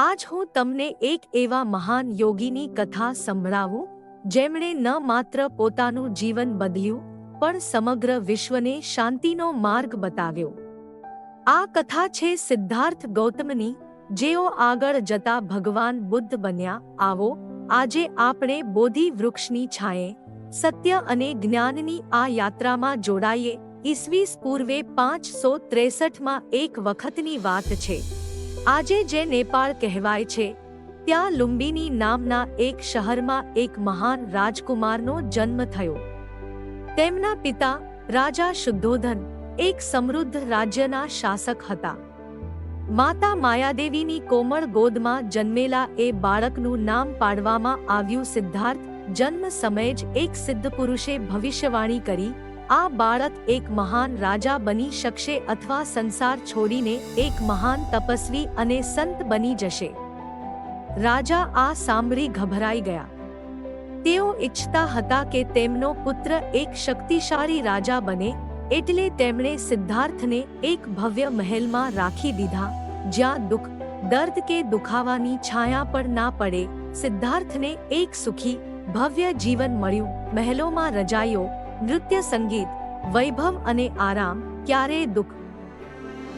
આજ હું તમને એક એવા મહાન યોગીની કથા સંભળાવું, જેમણે ન માત્ર પોતાનું જીવન બદલ્યું, પણ સમગ્ર વિશ્વને શાંતિનો માર્ગ બતાવ્યો. આ કથા છે સિદ્ધાર્થ ગૌતમની, જેઓ આગળ જતા ભગવાન બુદ્ધ બન્યા, આવો, આજે આપણે બોધિ વૃક્ષની છાંયે, સત્ય અને જ્ઞાનની આ યાત્રામાં જોડાઈએ, ઈસવીસ પૂર્વે પાંચસો ત્રેસઠમાં એક વખતની વાત છે. આજે જે નેપાળ કહેવાય છે, ત્યાં લુંબિની નામના એક શહેરમાં એક મહાન રાજકુમારનો જન્મ થયો. તેમના પિતા રાજા શુદ્ધોધન એક સમૃદ્ધ રાજ્યના શાસક હતા. માતા માયાદેવીની કોમળ ગોદમાં જન્મેલા એ બાળકનું નામ પાડવામાં આવ્યું સિદ્ધાર્થ જન્મ સમયે જ એક સિદ્ધ પુરુષે ભવિષ્યવાણી કરી આ બાળક એક મહાન રાજા બની શકશે અથવા સંસાર છોડીને એક મહાન તપસ્વી અને સંત બની જશે. રાજા આ સાંભળી ગભરાઈ ગયા. તેઓ ઈચ્છતા હતા કે તેમનો પુત્ર એક શક્તિશાળી રાજા બને, એટલે તેમણે સિદ્ધાર્થને એક ભવ્ય મહેલમાં રાખી દીધા, જ્યાં દુઃખ, દર્દ કે દુખાવાની છાયા પણ ના પડે. સિદ્ધાર્થને એક સુખી, ભવ્ય જીવન મળ્યું. મહેલોમાં રજાઈઓ નૃત્ય સંગીત વૈભવ અને આરામ ક્યારેય દુઃખ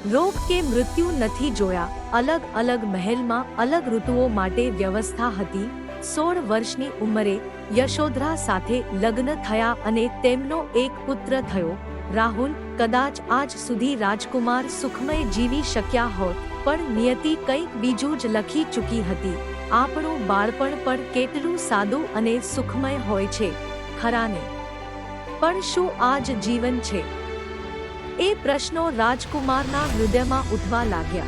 રોગ કે મૃત્યુ નથી જોયા અલગ અલગ મહેલમાં અલગ ઋતુઓ માટે વ્યવસ્થા હતી સોળ વર્ષની ઉંમરે યશોધરા સાથે લગ્ન થયા અને તેમનો એક પુત્ર થયો રાહુલ કદાચ આજ સુધી રાજકુમાર સુખમય જીવી શક્યા હોત પણ નિયતિ કંઈક બીજું જ લખી ચૂકી હતી આપણું બાળપણ પણ કેટલું સાદું અને સુખમય હોય છે ખરાને પણ શું આ જ જીવન છે? એ પ્રશ્નો રાજકુમારના હૃદયમાં ઉઠવા લાગ્યા.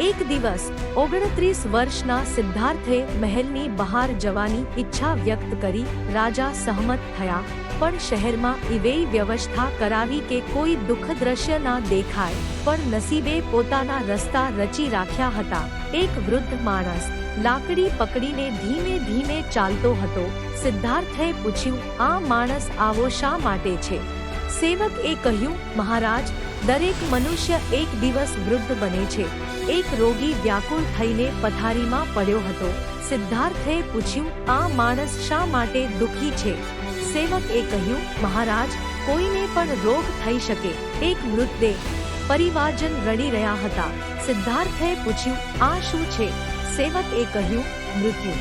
એક દિવસ, ઓગણત્રીસ વર્ષના સિદ્ધાર્થે મહેલની બહાર જવાની ઈચ્છા વ્યક્ત કરી રાજા સહમત થયા. પણ શહેરમાં એવી વ્યવસ્થા કરાવી કે કોઈ દુઃખ દ્રશ્ય ના દેખાય, પણ નસીબે પોતાના રસ્તા રચી રાખ્યા હતા. એક વૃદ્ધ માણસ લાકડી પકડીને ધીમે ધીમે ચાલતો હતો. સિદ્ધાર્થે પૂછ્યું, આ માણસ આવો શા માટે છે? સેવક એ કહ્યું, મહારાજ, દરેક મનુષ્ય એક દિવસ વૃદ્ધ બને છે. એક રોગી વ્યાકુળ થઈને પથારીમાં પડ્યો હતો. સિદ્ધાર્થે પૂછ્યું, આ માણસ શા માટે દુઃખી છે? સેવક એ કહ્યું, મહારાજ, કોઈને પણ રોગ થઈ શકે. એક મૃતદેહ. પરિવારજન રડી રહ્યા હતા. સિદ્ધાર્થે પૂછ્યું, આ શું છે? સેવક એ કહ્યું, મૃત્યુ.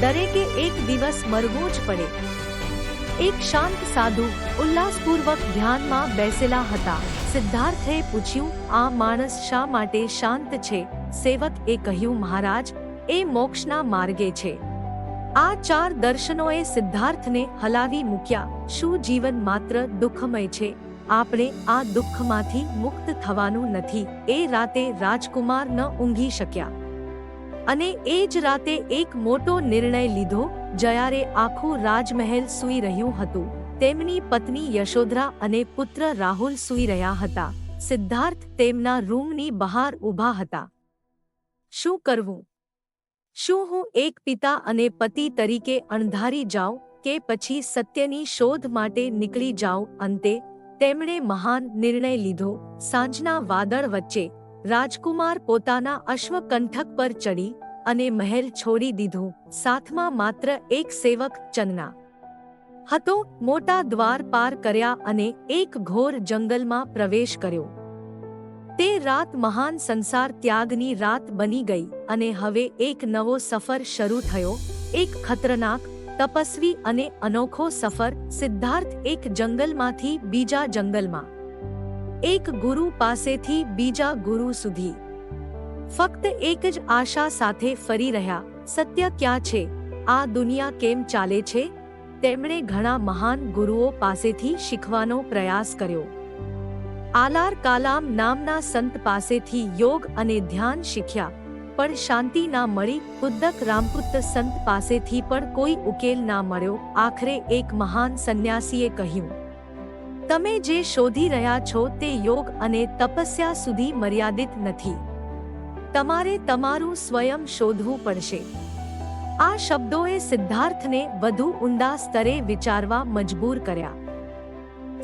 દરેકે એક દિવસ મરવું જ પડે. એક શાંત સાધુ ઉલ્લાસપૂર્વક ધ્યાનમાં બેસેલા હતા. સિદ્ધાર્થે પૂછ્યું, આ માણસ શા માટે શાંત છે? સેવક એ કહ્યું, મહારાજ, એ મોક્ષના માર્ગે છે. આ ચાર દર્શનોએ સિદ્ધાર્થને હલાવી મૂક્યા. શું જીવન માત્ર દુઃખમય છે? આપણે આ દુઃખમાંથી મુક્ત થવાનું નથી. એ રાતે રાજકુમાર ન ઊંઘી શક્યા. અને એ જ રાતે એક મોટો નિર્ણય લીધો, જયારે આખું રાજમહેલ સૂઈ રહ્યું હતું. તેમની પત્ની યશોધરા અને પુત્ર રાહુલ સૂઈ રહ્યા હતા. સિદ્ધાર્થ તેમના રૂમની બહાર ઊભા હતા. શું કરવું? શું હું એક પિતા અને પતિ તરીકે અણધારી જાઉં કે પછી સત્યની શોધ માટે નીકળી જાઉં અંતે તેમણે મહાન નિર્ણય લીધો. સાંજના વાદળ વચ્ચે રાજકુમાર પોતાના અશ્વકંઠક પર ચડી અને મહેલ છોડી દીધું. સાથમાં માત્ર એક સેવક ચંદના હતો. મોટા દ્વાર પાર કર્યા અને એક ઘોર જંગલમાં પ્રવેશ કર્યો. તે રાત મહાન સંસાર ત્યાગની રાત બની ગઈ અને હવે એક નવો સફર શરૂ થયો. એક ખતરનાક, તપસ્વી અને અનોખો સફર સિદ્ધાર્થ એક જંગલમાંથી બીજા જંગલમાં. એક ગુરુ પાસેથી બીજા ગુરુ સુધી. ફક્ત એક જ આશા સાથે ફરી રહ્યા, સત્ય ક્યાં છે? આ દુનિયા કેમ ચાલે છે? તેમણે ઘણા મહાન ગુરુઓ પાસેથી શીખવાનો પ્રયાસ કર્યો. આલાર કાલામ નામના સંત પાસેથી યોગ અને ધ્યાન શીખ્યા, પણ શાંતિ ના મળી ઉદ્દક રામપુત્ર સંત પાસેથી પણ કોઈ ઉકેલ ના મળ્યો, આખરે એક મહાન સંન્યાસીએ કહ્યું. તમે જે શોધી રહ્યા છો તે યોગ અને તપસ્યા સુધી મર્યાદિત નથી. તમારે તમારું સ્વયં શોધવું પડશે. આ શબ્દોએ સિદ્ધાર્થને વધુ ઊંડા સ્તરે વિચારવા મજબૂર કર્યા.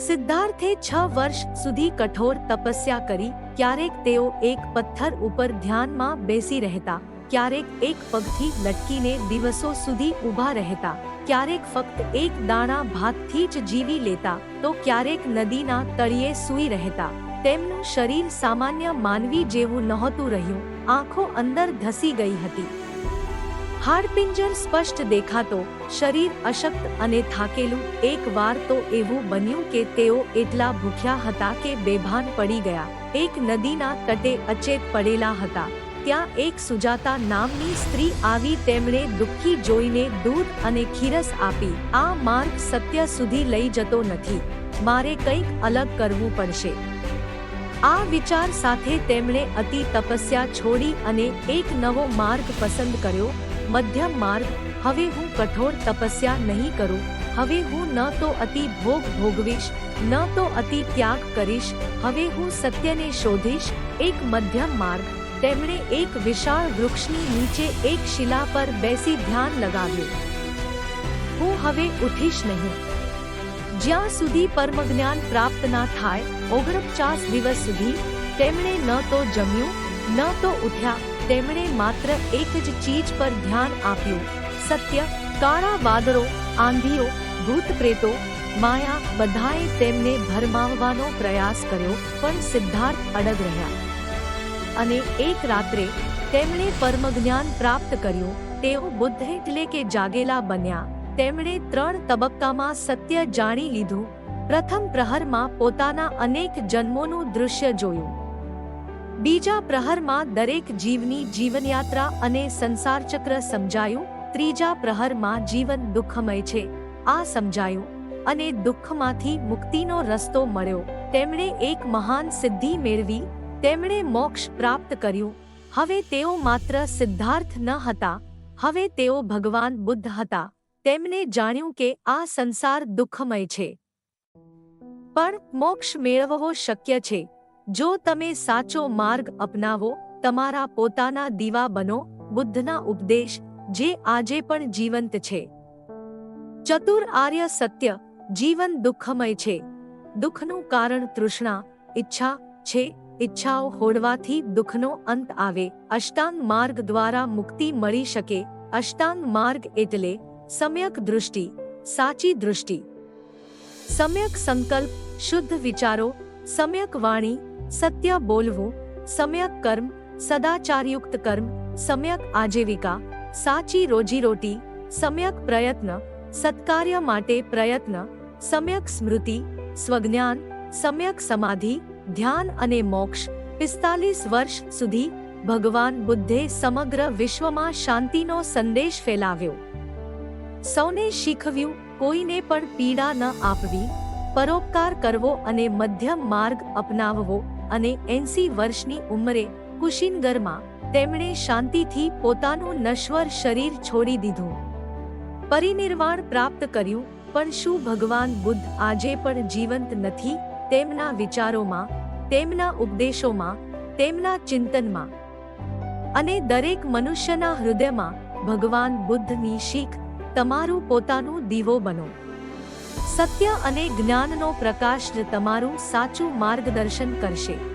સિદ્ધાર્થે છ વર્ષ સુધી કઠોર તપસ્યા કરી, ક્યારેક તેઓ એક પથ્થર ઉપર ધ્યાનમાં બેસી રહેતા, ક્યારેક એક પગથી લટકીને દિવસો સુધી ઊભા રહેતા, ક્યારેક ફક્ત એક દાણા ભાતથી જ જીવી લેતા, તો ક્યારેક નદીના તળિયે સૂઈ રહેતા. તેમનું શરીર સામાન્ય માનવી જેવું નહોતું રહ્યું, આંખો અંદર ધસી ગઈ હતી. હાડપિંજર સ્પષ્ટ દેખાતો, શરીર અશક્ત અને થાકેલું, એક વાર તો એવું બન્યું કે તેઓ એટલા ભૂખ્યા હતા કે બેભાન પડી ગયા. એક નદીના તટે અચેત પડેલા હતા. ત્યાં એક સુજાતા નામની સ્ત્રી આવી તેમણે દુઃખી જોઈને દૂધ અને ખીરસ આપી. આ માર્ગ સત્ય સુધી લઈ જતો નથી. મારે કંઈક અલગ કરવું પડશે. આ વિચાર સાથે તેમણે અતિ તપસ્યા છોડી અને એક નવો માર્ગ પસંદ કર્યો. મધ્યમ માર્ગ, હવે હું કઠોર તપસ્યા નહીં કરું, હવે હું ન તો અતિ ભોગ ભોગવીશ, ન તો અતિ ત્યાગ કરીશ, હવે હું સત્યને શોધીશ, એક મધ્યમ માર્ગ. તેમણે એક વિશાળ વૃક્ષની નીચે એક શિલા પર બેસી ધ્યાન લગાવ્યું. હું હવે ઉઠીશ નહીં. જ્યાં સુધી પરમજ્ઞાન પ્રાપ્ત ના થાય, ઓગણપચાસ દિવસ સુધી તેમણે ન તો જમ્યું, ન તો ઉઠ્યા તેમણે માત્ર એક જ ચીજ પર ધ્યાન આપ્યું. સત્ય, કાળા વાદળો, આંધીઓ ભૂત પ્રેતો માયા બધાએ તેમને ભરમાવવાનો પ્રયાસ કર્યો, પણ સિદ્ધાર્થ અડગ રહ્યા. અને એક રાત્રે તેમણે પરમજ્ઞાન પ્રાપ્ત કર્યું. તેઓ બુદ્ધ એટલે કે જાગેલા બન્યા. તેમણે ત્રણ તબક્કામાં સત્ય જાણી લીધું. પ્રથમ પ્રહરમાં પોતાના અનેક જન્મોનું દૃશ્ય જોયું. બીજા પ્રહરમાં દરેક જીવની જીવનયાત્રા અને સંસારચક્ર સમજાયું, ત્રીજા પ્રહરમાં જીવન દુઃખમય છે, આ સમજાયું અને દુઃખમાંથી મુક્તિનો રસ્તો મળ્યો. તેમણે એક મહાન સિદ્ધિ મેળવી, તેમણે મોક્ષ પ્રાપ્ત કર્યું. હવે તેઓ માત્ર સિદ્ધાર્થ ન હતા, હવે તેઓ ભગવાન બુદ્ધ હતા. તેમણે જાણ્યું કે આ સંસાર દુઃખમય છે. પણ મોક્ષ મેળવવો શક્ય છે. જો તમે સાચો માર્ગ અપનાવો, તમારા પોતાના દીવા બનો, બુદ્ધના ઉપદેશ, જે આજે પણ જીવંત છે. ચતુર આર્ય સત્ય, જીવન દુઃખમય છે. દુઃખનું કારણ તૃષ્ણા, ઈચ્છા છે, ઈચ્છાઓ હોડવાથી દુઃખનો અંત આવે. અષ્ટાંગ માર્ગ દ્વારા મુક્તિ મળી શકે. અષ્ટાંગ માર્ગ એટલે સમ્યક દૃષ્ટિ, સાચી દૃષ્ટિ. સમ્યક સંકલ્પ, શુદ્ધ વિચારો, સમ્યક વાણી સત્ય બોલવું, સમ્યક કર્મ, સદાચારયુક્ત કર્મ, સમ્યક આજીવિકા, સાચી રોજીરોટી, સમ્યક પ્રયત્ન, સત્કાર્ય માટે પ્રયત્ન, સમ્યક સ્મૃતિ, સ્વજ્ઞાન, સમ્યક સમાધિ, ધ્યાન અને મોક્ષ, પિસ્તાલીસ વર્ષ સુધી ભગવાન બુદ્ધે સમગ્ર વિશ્વમાં શાંતિનો સંદેશ ફેલાવ્યો. સૌને શીખવ્યું, કોઈને પણ પીડા ન આપવી, પરોપકાર કરવો અને મધ્યમ માર્ગ અપનાવવો અને એંસી વર્ષની ઉંમરે કુશિનગરમાં તેમણે શાંતિથી પોતાનું નશ્વર શરીર છોડી દીધું. પરિનિર્વાણ પ્રાપ્ત કર્યું, પણ શું ભગવાન બુદ્ધ આજે પણ જીવંત નથી? તેમના વિચારોમાં, તેમના ઉપદેશોમાં, તેમના ચિંતનમાં અને દરેક મનુષ્યના હૃદયમાં ભગવાન બુદ્ધની શીખ, તમારું પોતાનું દીવો બનો. સત્ય અને જ્ઞાનનો પ્રકાશ જ તમારું સાચું માર્ગદર્શન કરશે.